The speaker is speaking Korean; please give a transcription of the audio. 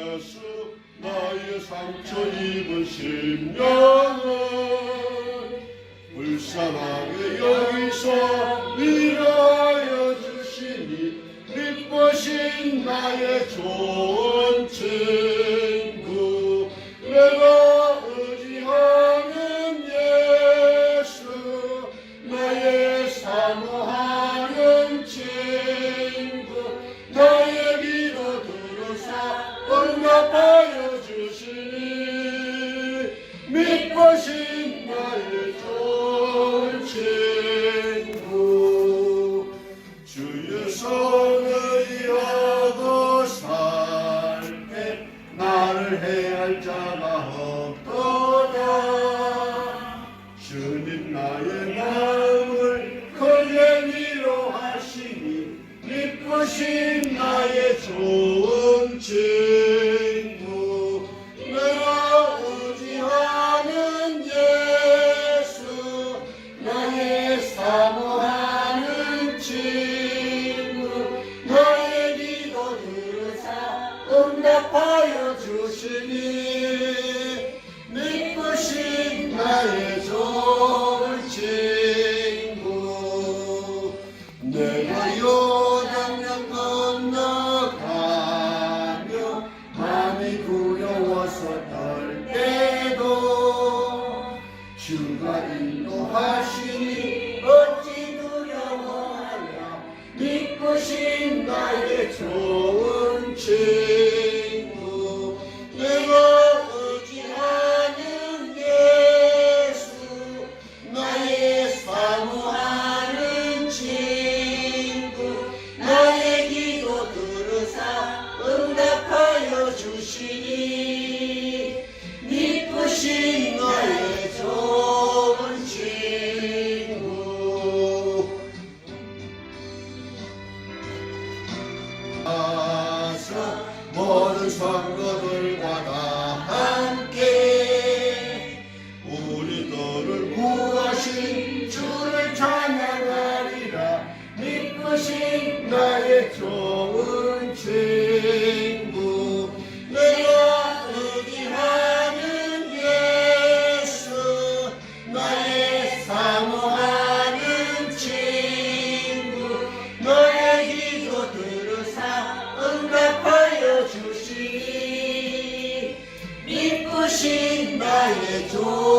예수 나의 상처 입은 심령을 불쌍하게 여기서 위로하여 주시니 기쁘신 나의 좋은 친구 내가 의지하는 예수 나의 사모 믿으신 나의 좋은 친구 주의 손을 이어도 살때 나를 해할 자가 없도다. 주님 나의 마음을 크게 위로하시니 기쁘신 나의 좋은 믿으신 나의 좋은 친 아서 모든 성도들과 다 rejoice.